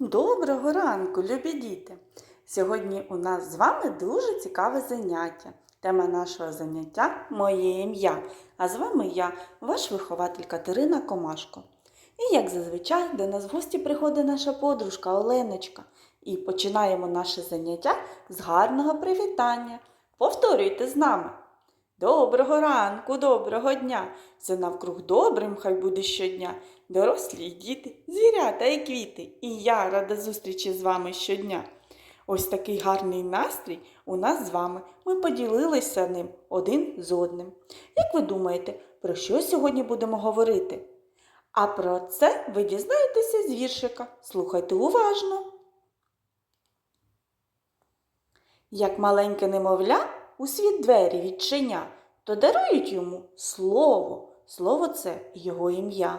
Доброго ранку, любі діти! Сьогодні у нас з вами дуже цікаве заняття. Тема нашого заняття моє ім'я. А з вами я, ваш вихователь Катерина Комашко. І як зазвичай до нас в гості приходить наша подружка Оленочка. І починаємо наше заняття з гарного привітання. Повторюйте з нами. Доброго ранку, доброго дня! Все навкруг добрим хай буде щодня. Дорослі діти, звірята і квіти. І я рада зустрічі з вами щодня. Ось такий гарний настрій у нас з вами. Ми поділилися ним один з одним. Як ви думаєте, про що сьогодні будемо говорити? А про це ви дізнаєтеся з віршика. Слухайте уважно. Як маленьке немовля у світ двері відчиня, то дарують йому слово. Слово це його ім'я.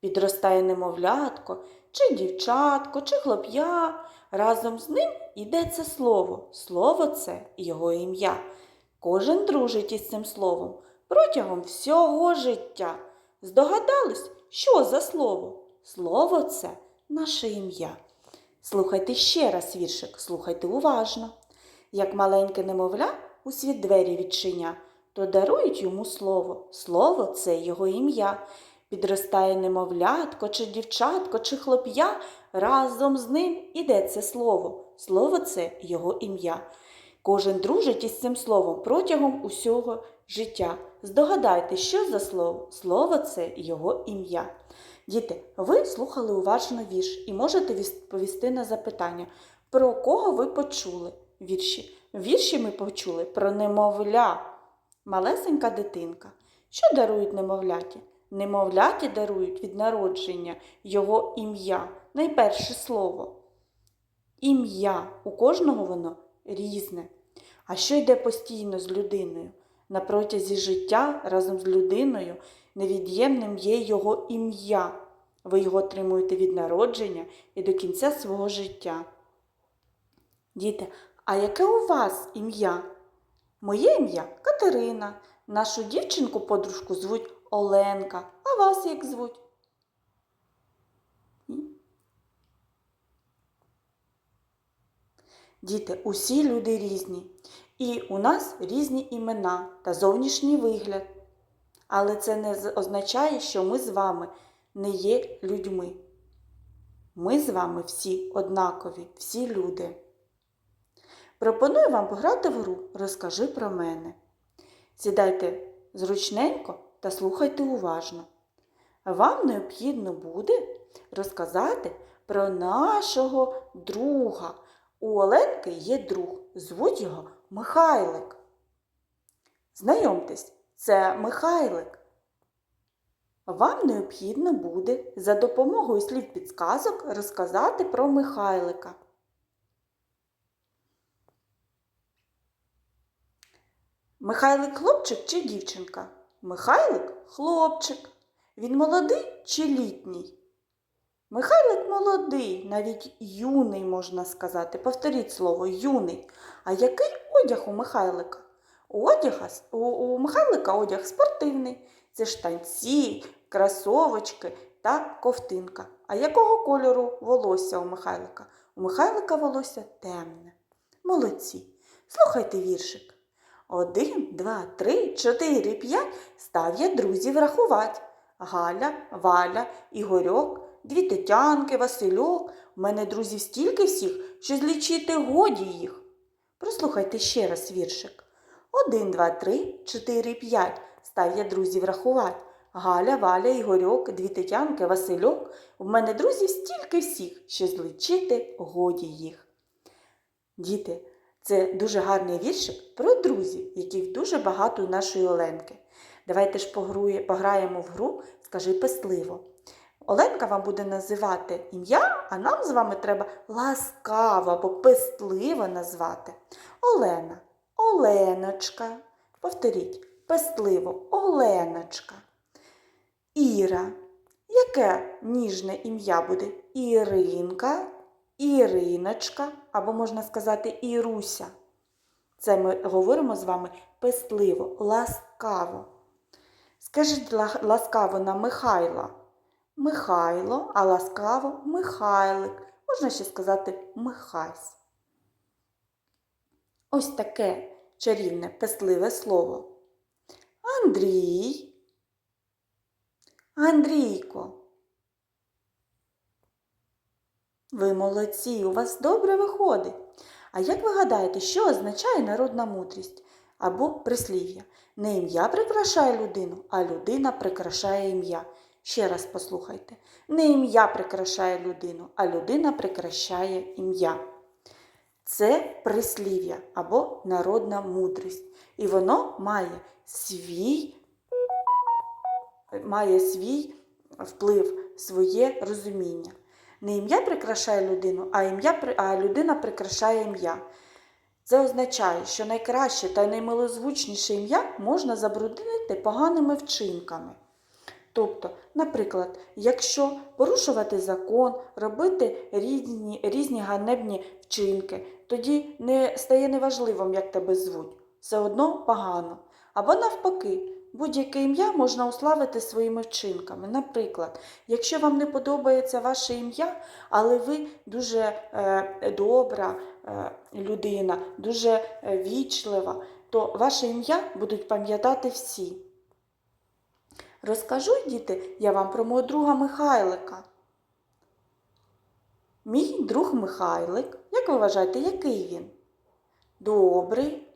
Підростає немовлятко, чи дівчатко, чи хлоп'я. Разом з ним іде це слово. Слово це його ім'я. Кожен дружить із цим словом протягом всього життя. Здогадались, що за слово? Слово це наше ім'я. Слухайте ще раз віршик, слухайте уважно. Як маленьке немовля у світ двері відчиня, то дарують йому слово. Слово це його ім'я. Підростає немовлятко, чи дівчатко, чи хлоп'я, разом з ним іде це слово. Слово це його ім'я. Кожен дружить із цим словом протягом усього життя. Здогадайте, що за слово? Слово це його ім'я. Діти, ви слухали уважно вірш і можете відповісти на запитання, про кого ви почули вірші. Вірші ми почули про немовля, малесенька дитинка. Що дарують немовляті? Немовляті дарують від народження його ім'я, найперше слово. Ім'я у кожного воно різне. А що йде постійно з людиною? На протязі життя разом з людиною невід'ємним є його ім'я. Ви його отримуєте від народження і до кінця свого життя. Діти, а яке у вас ім'я? Моє ім'я Катерина. Нашу дівчинку подружку звуть Оленка. А вас як звуть? Діти, усі люди різні. І у нас різні імена та зовнішній вигляд. Але це не означає, що ми з вами не є людьми. Ми з вами всі однакові, всі люди. Пропоную вам пограти в гру Розкажи про мене. Сідайте зручненько та слухайте уважно. Вам необхідно буде розказати про нашого друга. У Оленки є друг, звуть його Михайлик. Знайомтесь, це Михайлик. Вам необхідно буде за допомогою слів підсказок розказати про Михайлика. Михайлик хлопчик чи дівчинка? Михайлик хлопчик. Він молодий чи літній? Михайлик молодий, навіть юний, можна сказати. Повторіть слово юний. А який одяг у Михайлика? У, у Михайлика одяг спортивний. Це штанці, кросовочки та ковтинка. А якого кольору волосся у Михайлика? У Михайлика волосся темне. Молодці. Слухайте віршик. Один, два, три, чотири, п'ять. Став я друзів рахувати. Галя, Валя, Ігорьок, дві Тетянки, Васильок. У мене друзів стільки всіх, що злічити годі їх. Прослухайте ще раз віршик. Один, два, три, чотири, п'ять. Став я друзів рахувати. Галя, Валя, Ігорьок, дві Тетянки, Васильок. У мене друзів стільки всіх, що злічити годі їх. Діти, це дуже гарний віршик про друзів, яких дуже багато у нашої Оленки. Давайте ж пограємо в гру, скажи пестливо. Оленка вам буде називати ім'я, а нам з вами треба ласкаво або пестливо назвати. Олена, Оленочка. Повторіть, пестливо, Оленочка. Іра. Яке ніжне ім'я буде? Іринка, Іриночка, або можна сказати Іруся. Це ми говоримо з вами пестливо, ласкаво. Скажіть ласкаво на Михайла. Михайло, а ласкаво Михайлик. можна ще сказати Михась. Ось таке чарівне песливе слово. Андрій. Андрійко. Ви молодці, у вас добре виходить. А як ви гадаєте, що означає народна мудрість або прислів'я? Не ім'я прикрашає людину, а людина прикрашає ім'я. Ще раз послухайте. Не ім'я прикрашає людину, а людина прикрашає ім'я. Це прислів'я або народна мудрість. І воно має свій, має свій вплив, своє розуміння. Не ім'я прикрашає людину, а, ім'я, а людина прикрашає ім'я. Це означає, що найкраще та наймилозвучніше ім'я можна забруднити поганими вчинками. Тобто, наприклад, якщо порушувати закон, робити різні, різні ганебні вчинки, тоді не стає неважливим, як тебе звуть. Все одно погано. Або навпаки, будь-яке ім'я можна уславити своїми вчинками. Наприклад, якщо вам не подобається ваше ім'я, але ви дуже е, добра е, людина, дуже е, вічлива, то ваше ім'я будуть пам'ятати всі. Розкажу, діти, я вам про мого друга Михайлика. Мій друг Михайлик, як ви вважаєте, який він? Добрий,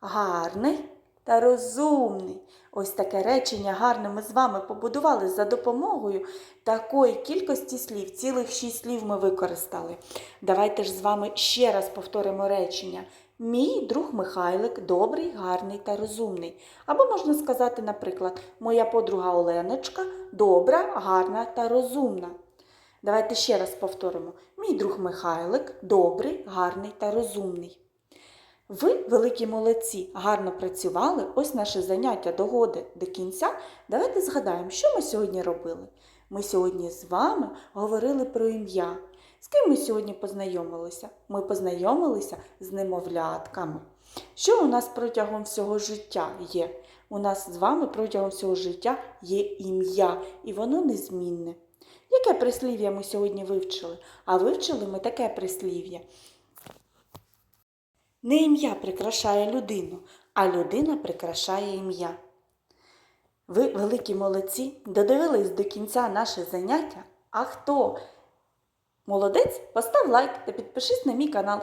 гарний та розумний. Ось таке речення гарне ми з вами побудували за допомогою такої кількості слів. Цілих шість слів ми використали. Давайте ж з вами ще раз повторимо речення. Мій друг Михайлик добрий, гарний та розумний. Або можна сказати, наприклад, моя подруга Оленочка добра, гарна та розумна. Давайте ще раз повторимо. Мій друг Михайлик добрий, гарний та розумний. Ви, великі молодці, гарно працювали. Ось наше заняття догоди до кінця. Давайте згадаємо, що ми сьогодні робили. Ми сьогодні з вами говорили про ім'я. З ким ми сьогодні познайомилися? Ми познайомилися з немовлятками. Що у нас протягом всього життя є? У нас з вами протягом всього життя є ім'я, і воно незмінне. Яке прислів'я ми сьогодні вивчили? А вивчили ми таке прислів'я. Не ім'я прикрашає людину, а людина прикрашає ім'я. Ви, великі молодці, додивились до кінця наше заняття. А хто молодець, постав лайк та підпишись на мій канал.